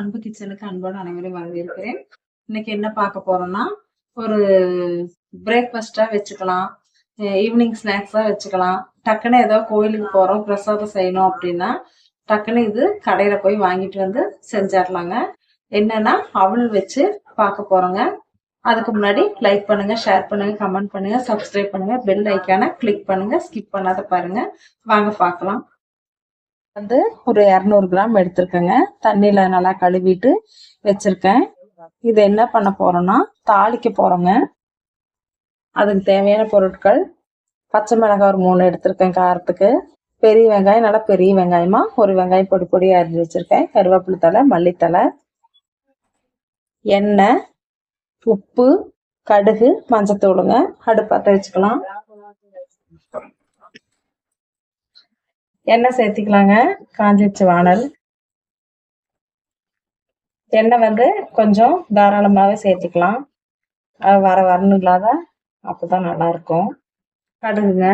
அன்பு கிச்சனுக்கு அன்போடு அனைவரையும் வரவேற்கிறேன். இன்னைக்கு என்ன பார்க்க போறோம்னா ஒரு பிரேக்ஃபாஸ்டா வச்சுக்கலாம் ஈவினிங் ஸ்நாக்ஸா வச்சுக்கலாம். டக்குன்னு ஏதோ கோயிலுக்கு போறோம் பிரசாதம் செய்யணும் அப்படின்னா டக்குன்னு இது கடையில போய் வாங்கிட்டு வந்து செஞ்சிடலாங்க என்னன்னா அவள் வச்சு பார்க்க போறோங்க. அதுக்கு முன்னாடி லைக் பண்ணுங்க ஷேர் பண்ணுங்க கமெண்ட் பண்ணுங்க சப்ஸ்கிரைப் பண்ணுங்க பெல் ஐக்கான கிளிக் பண்ணுங்க ஸ்கிப் பண்ணாத பாருங்க. வாங்க பார்க்கலாம். வந்து ஒரு இரநூறு கிராம் எடுத்திருக்கேங்க. தண்ணியில நல்லா கழுவிட்டு வச்சிருக்கேன். இது என்ன பண்ண போறோம்னா தாளிக்க போறோங்க. அதுக்கு தேவையான பொருட்கள் பச்சை மிளகாய் ஒரு மூணு எடுத்திருக்கேன் காரத்துக்கு. பெரிய வெங்காயம் நல்லா பெரிய வெங்காயமா ஒரு வெங்காயம் பொடி பொடியாக அரிஞ்சு வச்சிருக்கேன். கருவேப்பிலை தலை மல்லித்தலை எண்ணெய் உப்பு கடுகு மஞ்சத்தூளுங்க. அடுப்பாட்ட வச்சுக்கலாம் எண்ணெய் சேர்த்திக்கலாங்க. காஞ்சிச்சு வானல். எண்ணெய் வந்து கொஞ்சம் தாராளமாகவே சேர்த்திக்கலாம். அது வர வரணும் இல்லாத அப்போதான் நல்லா இருக்கும் கடுகுங்க.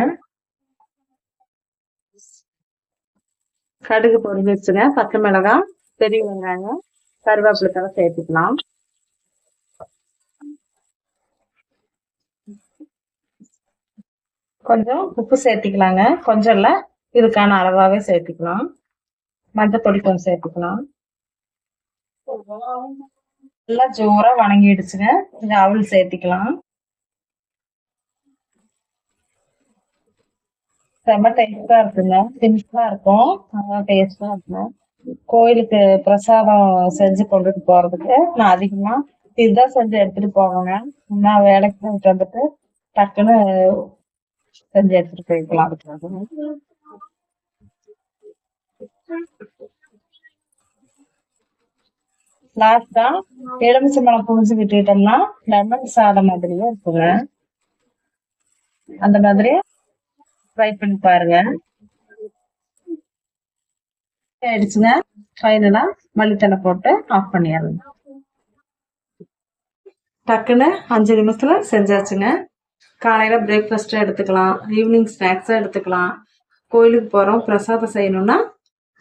கடுகு பொறிஞ்சு வச்சுங்க. பச்சை மிளகாய் பெரிய வெங்காயம் கருவேப்பிலை தலை சேர்த்துக்கலாம். கொஞ்சம் உப்பு சேர்த்திக்கலாங்க. கொஞ்சம் இல்லை இதுக்கான அளவாகவே சேர்த்துக்கலாம். மஞ்சத்தொடி கொஞ்சம் சேர்த்துக்கலாம். நல்லா ஜோரா வணங்கிடுச்சுங்க. இந்த அவள் சேர்த்திக்கலாம். செம்ம டேஸ்டா இருக்குங்க. சிம்பிளா இருக்கும். நல்லா டேஸ்டா இருக்குங்க. கோயிலுக்கு பிரசாதம் செஞ்சு கொண்டுட்டு போறதுக்கு நான் அதிகமா இதுதான் செஞ்சு எடுத்துட்டு போவேங்க. நான் வேலைக்கு போயிட்டு வந்துட்டு டக்குன்னு செஞ்சு எடுத்துட்டு போய்க்கலாம். லாஸ்டா எலுமிச்சம்பழம் புரிஞ்சு விட்டுட்டோம்னா லெமன் சாதம் மாதிரியே இருக்குங்க. அந்த மாதிரி ட்ரை பண்ணி பாருங்க. ஆயிடுச்சுங்க. ஃபைனலா மல்லித்தலை போட்டு ஆஃப் பண்ணிடலாம். டக்குன்னு அஞ்சு நிமிஷத்துல செஞ்சாச்சுங்க. காலையில பிரேக்ஃபாஸ்ட்டாக எடுத்துக்கலாம். ஈவினிங் ஸ்நாக்ஸாக எடுத்துக்கலாம். கோயிலுக்கு போகிறோம் பிரசாதம் செய்யணும்னா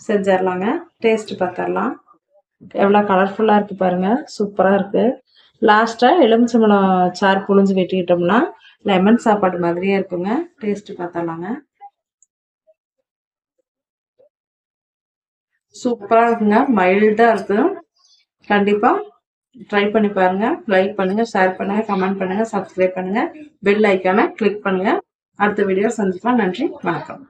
செஞ்சிடலாங்க டேஸ்ட் பார்த்துடலாம் எவ்வளோ கலர்ஃபுல்லாக இருக்குது பாருங்கள் சூப்பராக இருக்குது லாஸ்ட்டாக எலுமிச்சம்பழம் சாறு புழிஞ்சு வெட்டிக்கிட்டோம்னா லெமன் சாப்பாடு மாதிரியே இருக்குங்க. டேஸ்ட் பார்த்துடலாங்க சூப்பராக இருக்குங்க. மைல்டாக இருக்குது கண்டிப்பாக ட்ரை பண்ணி பாருங்க. லைக் பண்ணுங்கள் ஷேர் பண்ணுங்கள் கமெண்ட் பண்ணுங்கள் சப்ஸ்கிரைப் பண்ணுங்கள் பெல் ஐக்கானை கிளிக் பண்ணுங்கள் அடுத்த வீடியோ சந்திக்கலாம். நன்றி. வணக்கம்.